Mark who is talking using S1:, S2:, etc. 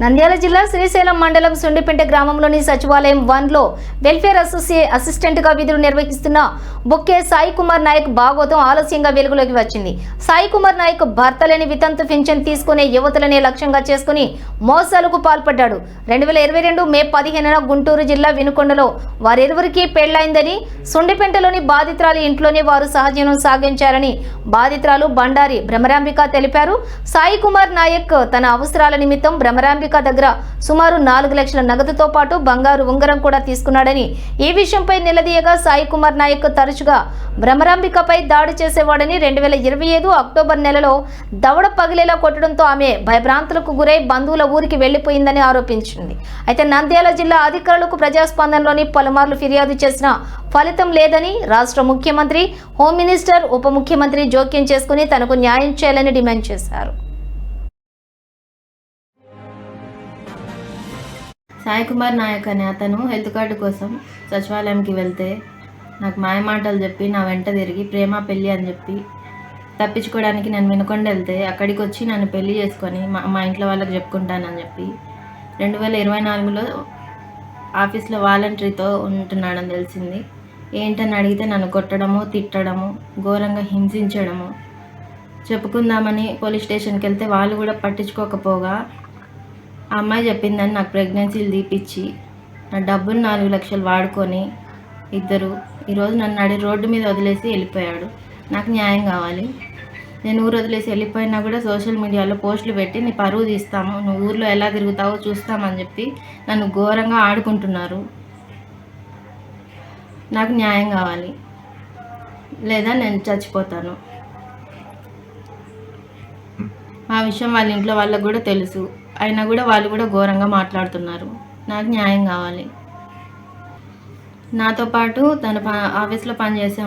S1: నంద్యాల జిల్లా శ్రీశైలం మండలం సుండిపెంట గ్రామంలోని సచివాలయం వన్లో వెల్ఫేర్ అసోసియే అసిస్టెంట్గా విధులు నిర్వహిస్తున్న బొక్కే సాయి కుమార్ నాయక్ భాగవతం ఆలస్యంగా వెలుగులోకి వచ్చింది. సాయి కుమార్ నాయక్ భర్త లేని వితంతు పింఛన్ తీసుకునే యువతులనే లక్ష్యంగా చేసుకుని మోసాలకు పాల్పడ్డాడు. రెండు వేల ఇరవై రెండు మే పదిహేనున గుంటూరు జిల్లా వినుకొండలో వారిరువురికి పెళ్ళైందని సుండిపెంటలోని బాధితురాలి ఇంట్లోనే వారు సహజీవనం సాగించారని బాధితురాలు బండారి భ్రమరాంబిక తెలిపారు. సాయి కుమార్ నాయక్ తన అవసరాల నిమిత్తం భ్రమరాంబిక దగ్గర సుమారు నాలుగు లక్షల నగదుతో పాటు బంగారు ఉంగరం కూడా తీసుకున్నాడని ఈ విషయంపై నిలదీయగా సాయి కుమార్ నాయక్ తరచుగా భ్రమరాంబికపై దాడి చేసేవాడని రెండు వేల ఇరవై ఐదు అక్టోబర్ నెలలో దవడ పగిలేలా కొట్టడంతో ఆమె భయభ్రాంతులకు గురై బంధువుల ఊరికి వెళ్ళిపోయిందని ఆరోపించింది. అయితే నంద్యాల జిల్లా అధికారులకు ప్రజాస్పందనలోని పలుమార్లు ఫిర్యాదు చేసిన ఫలితం లేదని రాష్ట్ర ముఖ్యమంత్రి హోం మినిస్టర్ ఉప ముఖ్యమంత్రి జోక్యం చేసుకుని తనకు న్యాయం చేయాలని డిమాండ్ చేశారు.
S2: సాయి కుమార్ నాయక్ అనే అతను హెల్త్ కార్డు కోసం సచివాలయంకి వెళ్తే నాకు మాయమాటలు చెప్పి నా వెంట తిరిగి ప్రేమ పెళ్ళి అని చెప్పి తప్పించుకోవడానికి నేను వెనుకొండ వెళ్తే అక్కడికి వచ్చి నన్ను పెళ్ళి చేసుకొని మా మా ఇంట్లో వాళ్ళకి చెప్పుకుంటానని చెప్పి రెండు వేల ఇరవై నాలుగులో ఆఫీస్లో వాలంటరీతో ఉంటున్నాడని తెలిసింది. ఏంటని అడిగితే నన్ను కొట్టడము తిట్టడము ఘోరంగా హింసించడము. చెప్పుకుందామని పోలీస్ స్టేషన్కి వెళ్తే వాళ్ళు కూడా పట్టించుకోకపోగా ఆ అమ్మాయి చెప్పిందని నాకు ప్రెగ్నెన్సీలు తీపిచ్చి నా డబ్బులు నాలుగు లక్షలు వాడుకొని ఇద్దరు ఈరోజు నన్ను నడి రోడ్డు మీద వదిలేసి వెళ్ళిపోయాడు. నాకు న్యాయం కావాలి. నేను ఊరు వదిలేసి వెళ్ళిపోయినా కూడా సోషల్ మీడియాలో పోస్టులు పెట్టి నీ పరువు తీస్తాము. నువ్వు ఊర్లో ఎలా తిరుగుతావో చూస్తామని చెప్పి నన్ను ఘోరంగా ఆడుకుంటున్నారు. నాకు న్యాయం కావాలి. లేదా నేను చచ్చిపోతాను. ఆ విషయం వాళ్ళ ఇంట్లో వాళ్ళకు కూడా తెలుసు. అయినా కూడా వాళ్ళు కూడా ఘోరంగా మాట్లాడుతున్నారు. నాకు న్యాయం కావాలి. నాతో పాటు తన ప ఆఫీస్లో పనిచేసే